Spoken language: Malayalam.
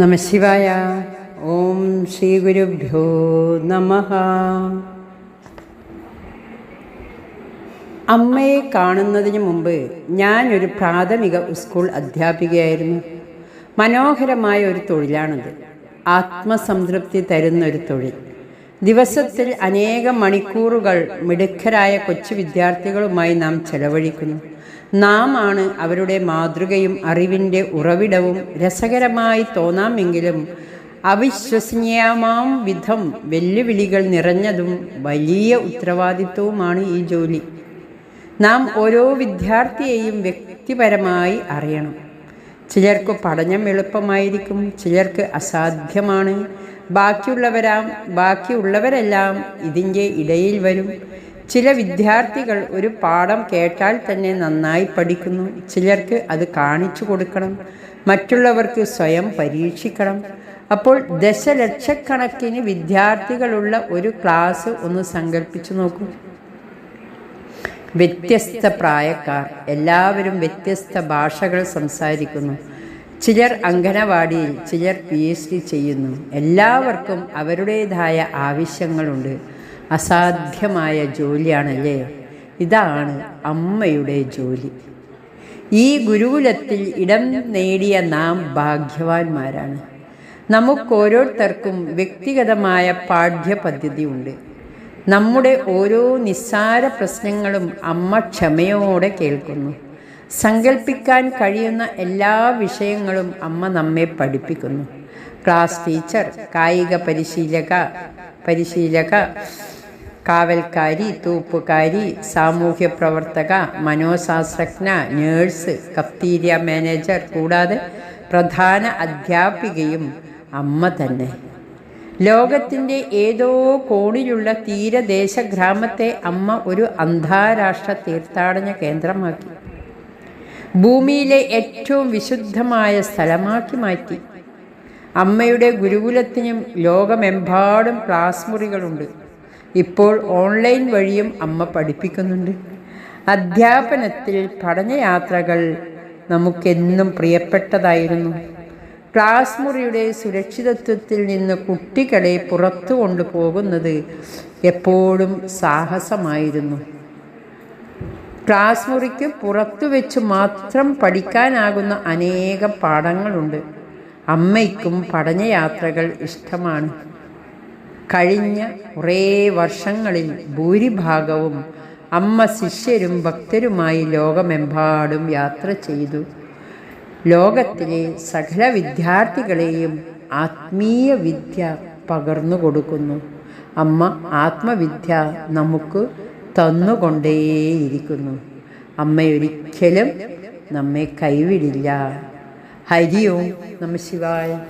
നമശിവായ ഓം ശ്രീ ഗുരുഭ്യോ നമ. അമ്മയെ കാണുന്നതിന് മുമ്പ് ഞാനൊരു പ്രാഥമിക സ്കൂൾ അധ്യാപികയായിരുന്നു. മനോഹരമായ ഒരു തൊഴിലാണത്. ആത്മസംതൃപ്തി തരുന്ന ഒരു തൊഴിൽ. ദിവസത്തിൽ അനേകം മണിക്കൂറുകൾ മിടുക്കരായ കൊച്ചു വിദ്യാർത്ഥികളുമായി നാം ചെലവഴിക്കുന്നു. നാം ആണ് അവരുടെ മാതൃകയും അറിവിന്റെ ഉറവിടവും. രസകരമായി തോന്നാമെങ്കിലും അവിശ്വസനീയമാം വിധം വെല്ലുവിളികൾ നിറഞ്ഞതും വലിയ ഉത്തരവാദിത്വവുമാണ് ഈ ജോലി. നാം ഓരോ വിദ്യാർത്ഥിയെയും വ്യക്തിപരമായി അറിയണം. ചിലർക്ക് പഠനം എളുപ്പമായിരിക്കും ചിലർക്ക് അസാധ്യമാണ്. ബാക്കിയുള്ളവരാം ബാക്കിയുള്ളവരെല്ലാം ഇതിന്റെ ഇടയിൽ വരും. ചില വിദ്യാർത്ഥികൾ ഒരു പാഠം കേട്ടാൽ തന്നെ നന്നായി പഠിക്കുന്നു. ചിലർക്ക് അത് കാണിച്ചു കൊടുക്കണം. മറ്റുള്ളവർക്ക് സ്വയം പരീക്ഷിക്കണം. അപ്പോൾ ദശലക്ഷക്കണക്കിന് വിദ്യാർത്ഥികളുള്ള ഒരു ക്ലാസ് ഒന്ന് സങ്കല്പിച്ചു നോക്കൂ. വ്യത്യസ്ത പ്രായക്കാർ. എല്ലാവരും വ്യത്യസ്ത ഭാഷകൾ സംസാരിക്കുന്നു. ചിലർ അംഗനവാടിയിൽ ചിലർ പി എച്ച് ഡി ചെയ്യുന്നു. എല്ലാവർക്കും അവരുടേതായ ആവശ്യങ്ങളുണ്ട്. അസാധ്യമായ ജോലിയാണല്ലേ? ഇതാണ് അമ്മയുടെ ജോലി. ഈ ഗുരുകുലത്തിൽ ഇടം നേടിയ നാം ഭാഗ്യവാന്മാരാണ്. നമുക്കോരോരുത്തർക്കും വ്യക്തിഗതമായ പാഠ്യപദ്ധതി ഉണ്ട്. നമ്മുടെ ഓരോ നിസ്സാര പ്രശ്നങ്ങളും അമ്മ ക്ഷമയോടെ കേൾക്കുന്നു. സങ്കല്പിക്കാൻ കഴിയുന്ന എല്ലാ വിഷയങ്ങളും അമ്മ നമ്മെ പഠിപ്പിക്കുന്നു. ക്ലാസ് ടീച്ചർ കായിക പരിശീലക പരിശീലക കാവൽക്കാരി തൂപ്പുകാരി സാമൂഹ്യ പ്രവർത്തക മനോശാസ്ത്രജ്ഞ നേഴ്സ് കഫ്തീരിയ മാനേജർ കൂടാതെ പ്രധാന അധ്യാപികയും അമ്മ തന്നെ. ലോകത്തിന്റെ ഏതോ കോണിലുള്ള തീരദേശ ഗ്രാമത്തെ അമ്മ ഒരു അന്താരാഷ്ട്ര തീർത്ഥാടന കേന്ദ്രമാക്കി. ഭൂമിയിലെ ഏറ്റവും വിശുദ്ധമായ സ്ഥലമാക്കി മാറ്റി. അമ്മയുടെ ഗുരുകുലത്തിനും ലോകമെമ്പാടും ക്ലാസ് മുറികളുണ്ട് ഇപ്പോൾ ഓൺലൈൻ വഴിയും അമ്മ പഠിപ്പിക്കുന്നുണ്ട്. അധ്യാപനത്തിൽ പഠനയാത്രകൾ നമുക്കെന്നും പ്രിയപ്പെട്ടതായിരുന്നു. ക്ലാസ് മുറിയുടെ സുരക്ഷിതത്വത്തിൽ നിന്ന് കുട്ടികളെ പുറത്തു കൊണ്ടുപോകുന്നത് എപ്പോഴും സാഹസമായിരുന്നു. ക്ലാസ് മുറിക്ക് പുറത്തു വെച്ച് മാത്രം പഠിക്കാനാകുന്ന അനേകം പാഠങ്ങളുണ്ട്. അമ്മയ്ക്കും പഠനയാത്രകൾ ഇഷ്ടമാണ്. കഴിഞ്ഞ കുറേ വർഷങ്ങളിൽ ഭൂരിഭാഗവും അമ്മ ശിഷ്യരും ഭക്തരുമായി ലോകമെമ്പാടും യാത്ര ചെയ്തു. ലോകത്തിലെ സകല വിദ്യാർത്ഥികളെയും ആത്മീയ വിദ്യ പകർന്നു കൊടുക്കുന്നു. അമ്മ ആത്മവിദ്യ നമുക്ക് തന്നുകൊണ്ടേയിരിക്കുന്നു. അമ്മയൊരിക്കലും നമ്മെ കൈവിടില്ല. ഹരി ഓം നമ ശിവായ.